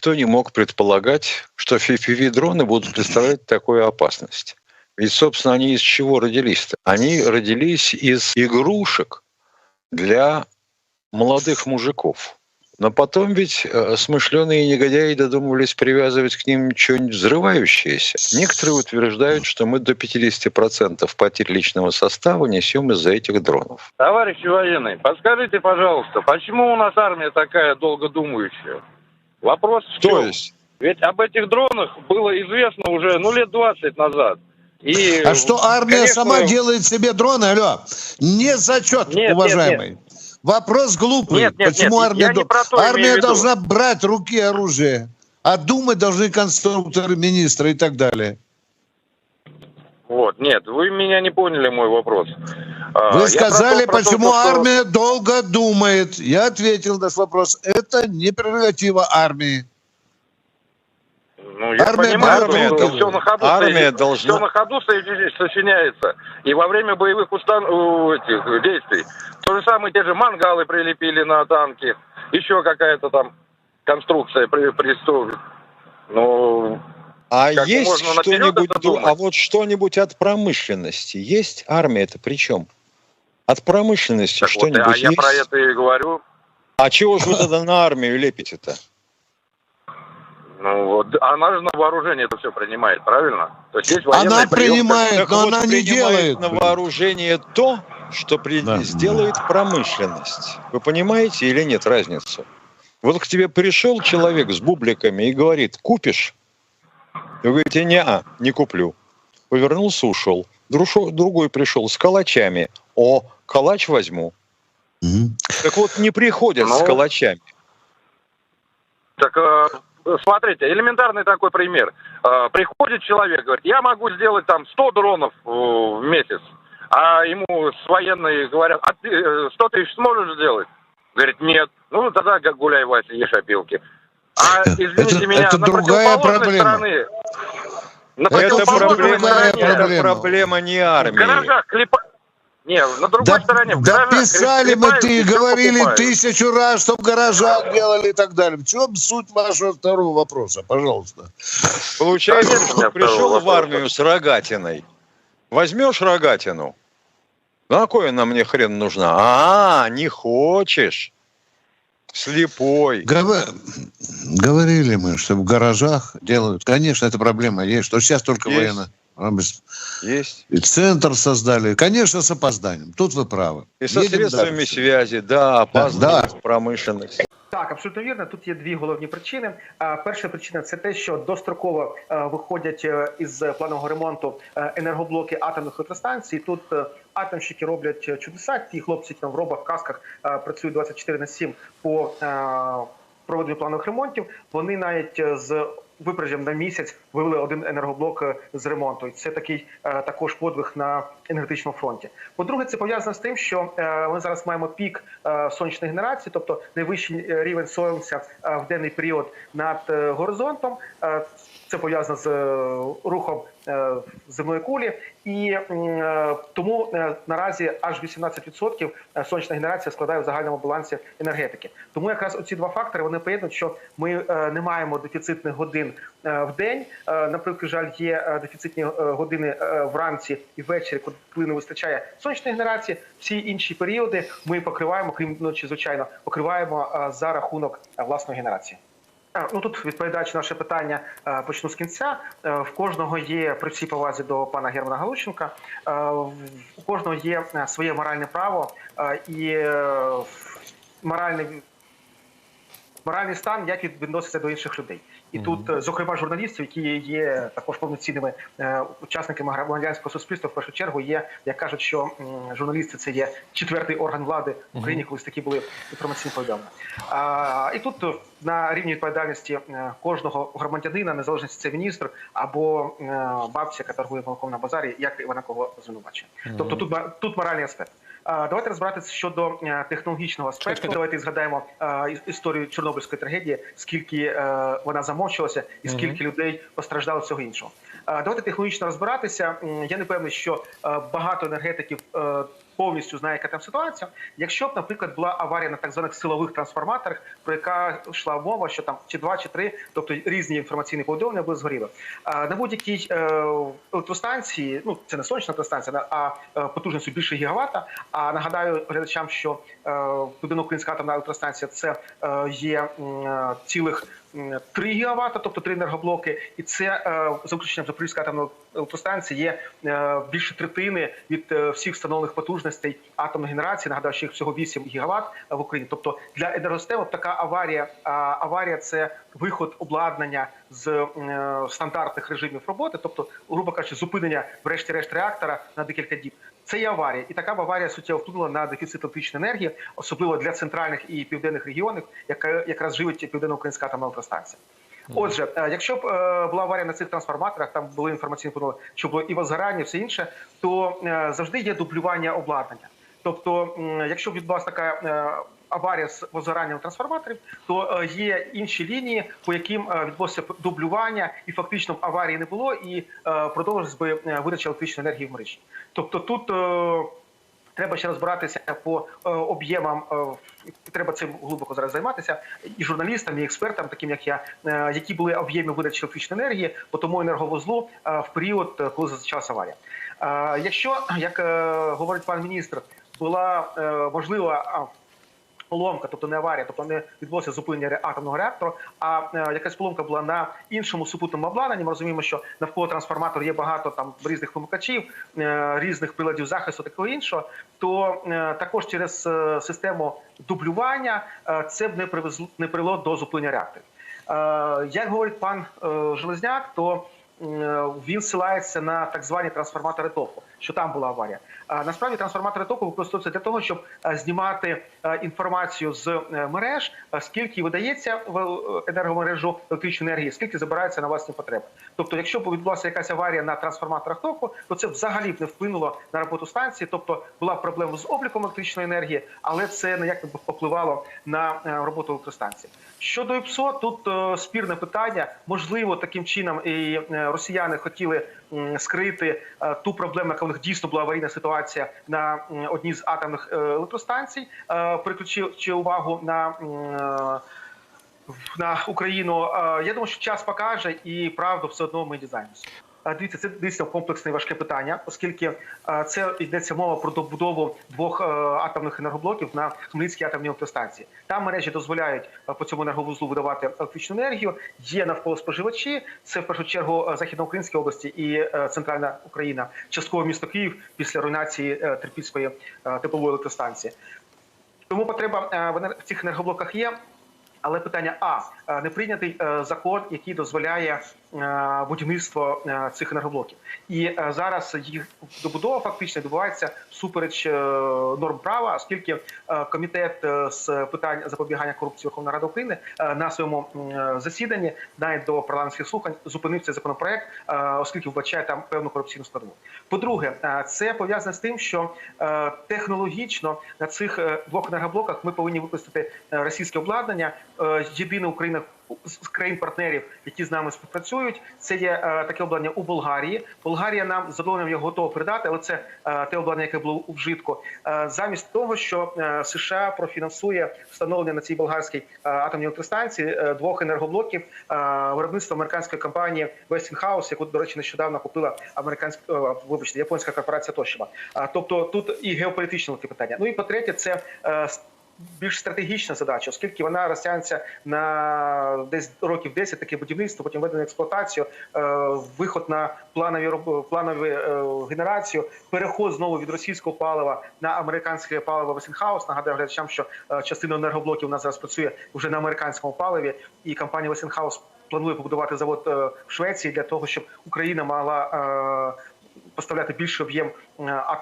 никто не мог предполагать, что FPV-дроны будут представлять такую опасность. Ведь, собственно, они из чего родились-то? Они родились из игрушек для молодых мужиков. Но потом ведь э, смышленые негодяи додумывались привязывать к ним что-нибудь взрывающееся. Некоторые утверждают, что мы до 50% потерь личного состава несем из-за этих дронов. Товарищи военные, подскажите, пожалуйста, почему у нас армия такая долгодумающая? Вопрос в чем? То есть Ведь об этих дронах было известно уже, ну, лет 20 назад. И, А что армия конечно, сама делает себе дроны? Алло, не зачет, Нет, нет, уважаемый. Вопрос глупый. Нет, нет, Почему нет, армия, я не про то армия должна брать руки оружие, а думать должны конструкторы, министры и так далее. Вот, нет, вы меня не поняли мой вопрос. А, Вы сказали, про то, про то, почему что- армия долго думает. Я ответил на ваш вопрос. Это не прерогатива армии. Ну, я Армия понимаю, армия что все на ходу, армия должна- все на ходу сочиняется. И во время боевых устан... этих действий то же самое, те же мангалы прилепили на танки, еще какая-то там конструкция при, пристроена. Ну, А Как есть что-нибудь, а вот что-нибудь от промышленности есть? Армия это при чем? От промышленности так вот, что-нибудь а я есть? про это и говорю. А чего же вы тогда на армию лепите-то? Ну, вот, она же на вооружение это все принимает, правильно? То есть есть Она принимает, Так но вот, она не делает. на вооружение то, что при- Да. сделает промышленность. Вы понимаете или нет разницу? Вот к тебе пришел человек с бубликами и говорит, купишь? Вы говорите, не, не куплю. Повернулся, ушел. Друшо- Другой пришел с калачами. О, калач возьму. Мгм. Так вот, не приходят с Ну. калачами. Так, э, смотрите, элементарный такой пример. Э, приходит человек, говорит, я могу сделать там 100 дронов э, в месяц. А ему с военной говорят, а ты э, 100 тысяч сможешь сделать? Говорит, нет. Ну, тогда гуляй, Вася, ешь опилки. А, извините Это- меня, это на другая проблема. стороне... На Это проблема, стороне, это проблема. не в армии. гаражах клепа... Не, на другой Да, стороне, в да гаражах писали мы, ты говорили покупают. тысячу раз, что в гаражах делали и так далее. В чем суть вашего второго вопроса, пожалуйста? Получается, что пришел в армию с рогатиной. Возьмешь рогатину. На кой она мне хрен нужна? А, не хочешь. Слепой. Говорили мы, что в гаражах делают. Конечно, эта проблема есть, что сейчас только Есть. военно. а, без- Есть. И центр создали. Конечно, с опозданием. Тут вы правы. И со Едем средствами дальше. связи, да, опаздывает да. промышленность. Так, абсолютно вірно. Тут є дві головні причини. А, Перша причина це те, що достроково е, виходять е, із планового ремонту е, енергоблоки атомних електростанцій. Тут е, атомщики роблять е, чудеса. Ті хлопці, які там в робах, касках е, працюють 24 на 7 по е, проведенню планових ремонтів. Вони навіть е, з випередженням на місяць вивели один енергоблок е, з ремонту. І це такий е, також подвиг на енергетичному фронті. По-друге, це пов'язано з тим, що е, ми зараз маємо пік сонячної генерації, тобто найвищий рівень сонця в денний період над горизонтом. Це пов'язано з рухом земної кулі, і тому наразі аж 18% сонячна генерація складає в загальному балансі енергетики. Тому якраз оці два фактори вони поєднують, що ми не маємо дефіцитних годин в день. Е, Наприклад, жаль, є е, дефіцитні е, години вранці і ввечері, коли не вистачає сонячної генерації. Всі інші періоди ми покриваємо, крім ночі, звичайно, покриваємо за рахунок власної генерації. Ну тут відповідаючи наше питання, почну з кінця. В кожного є при всій повазі до пана Германа Галущенка. У кожного є своє моральне право і е, моральний стан, як він відноситься до інших людей. І тут, е, зокрема, журналістів, які є також повноцінними е, учасниками громадянського суспільства, в першу чергу є, як кажуть, що м, журналісти це є четвертий орган влади в Україні, колись такі були інформаційні повідомлення. А, і тут е, на рівні відповідальності кожного громадянина, незалежно чи це міністр або е, бабця, яка торгує молоком на базарі, як вона кого звинувачує. Тобто тут тут моральний аспект. Давайте розбиратися щодо е, технологічного аспекту. Давайте згадаємо е, історію Чорнобильської трагедії, скільки е, вона замовчилася, і скільки людей постраждало цього іншого. Давайте технологічно розбиратися. Я не певний, що багато енергетиків повністю знає, яка там ситуація. Якщо б, наприклад, була аварія на так званих силових трансформаторах, про яка йшла мова, що там чи два, чи три, тобто різні інформаційні повідомлення були згоріли. На будь-якій е, електростанції, ну це не сонячна електростанція, а е, потужністю більше гігавата. А нагадаю глядачам, що е, Південно-Українська атомна електростанція це є цілих 3 гігавата, тобто три енергоблоки, і це е, за виключенням Запорізької атомної електростанції є е, більше третини від е, всіх встановлених потужностей атомної генерації. Нагадаю, що їх всього 8 гігават в Україні. Тобто для енергосистеми така аварія. Аварія це виход обладнання з стандартних режимів роботи, тобто, грубо кажучи, зупинення врешті-решт реактора на декілька діб. Це є аварія, і така аварія суттєво вплинула на дефіцит електричної енергії, особливо для центральних і південних регіонів, яка якраз живить південно-українська атомна електростанція. Отже, е, якщо б е, була аварія на цих трансформаторах, там були інформаційні повідомлення, що було і возгорання, і все інше, то е, завжди є дублювання обладнання. Тобто, якщо б відбулася така аварія з возгоранням трансформаторів, то е, є інші лінії, по яким е, відбулося дублювання, і фактично аварії не було, і е, продовжилась би видача електричної енергії в мережі. Тобто тут. Треба ще розбиратися по об'ємам. треба цим глибоко зараз займатися і журналістам, і експертам, таким як я, які були об'єми видачі електричної енергії по тому енерговузлу в період, коли зазначалася аварія. Якщо, як говорить пан міністр, була можлива поломка, тобто не аварія, тобто не відбулося зупинення атомного реактору, а е, якась поломка була на іншому супутному обладнанні. Ми розуміємо, що навколо трансформатору є багато там різних вимикачів, е, різних приладів захисту, такого іншого. То е, також через систему дублювання це б не привезло не привело до зупинення реакторів. Як говорить пан Железняк, то він ссилається на так звані трансформатори току, що там була аварія. Насправді трансформатори току використовуються для того, щоб е, знімати е, інформацію з е, мереж, скільки видається в енергомережу електричної енергії, скільки забирається на власні потреби. Тобто, якщо б відбулася якась аварія на трансформаторах току, то це взагалі б не вплинуло на роботу станції. Тобто була проблема з обліком електричної енергії, але це ніяк не б впливало на роботу електростанції. Щодо ІПСО, тут спірне питання. Можливо, таким чином і росіяни хотіли скрити е, ту проблему, них дійсно була аварійна ситуація на одній з атомних е, електростанцій, е, переключивши увагу на. на Україну. Я думаю, що час покаже, і правду все одно ми дізнаємося. Дивіться, це дійсно комплексне важке питання, оскільки це йдеться мова про добудову двох е, атомних енергоблоків на Хмельницькій атомній електростанції. Там мережі дозволяють е, по цьому енерговузлу видавати електричну енергію. Є навколо споживачі. Це в першу чергу е, Західноукраїнські області і центральна Україна, частково місто Київ після руйнації Терпільської теплової електростанції. Тому потреба в цих енергоблоках є. Але питання а не прийнятий закон, який дозволяє будівництво е, цих енергоблоків, і е, зараз їх добудова фактично відбувається всупереч е, норм права, оскільки е, комітет е, з питань запобігання корупції Верховної Ради України е, на своєму е, засіданні навіть до парламентських слухань зупинив цей законопроект, е, оскільки вбачає там певну корупційну складову. По-друге, е, це пов'язане з тим, що е, технологічно на цих е, двох енергоблоках ми повинні використати е, російське обладнання. Е, Єдина Україна з країн-партнерів, які з нами співпрацюють, це є е, таке обладнання у Болгарії. Болгарія нам задоволенням його готова передати, але це е, те обладнання, яке було у вжитку. Е, замість того, що США профінансує встановлення на цій болгарській атомній електростанції двох енергоблоків виробництва американської компанії Westinghouse, яку, до речі, нещодавно купила американська вибачте, японська корпорація Toshiba. Тобто тут і геополітичне питання. Ну і по-третє, це е, с- більш стратегічна задача, оскільки вона розтягнеться на десь років 10 таке будівництво, потім введення експлуатацію, е, виход на планові планові е, генерацію, переход знову від російського палива на американське паливо Westinghouse. Нагадаю глядачам, що е, частина енергоблоків у нас зараз працює вже на американському паливі, і компанія Westinghouse планує побудувати завод в Швеції для того, щоб Україна могла. Поставляти більший об'єм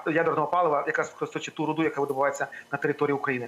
ядерного палива, якраз використовуючи ту руду, яка видобувається на території України.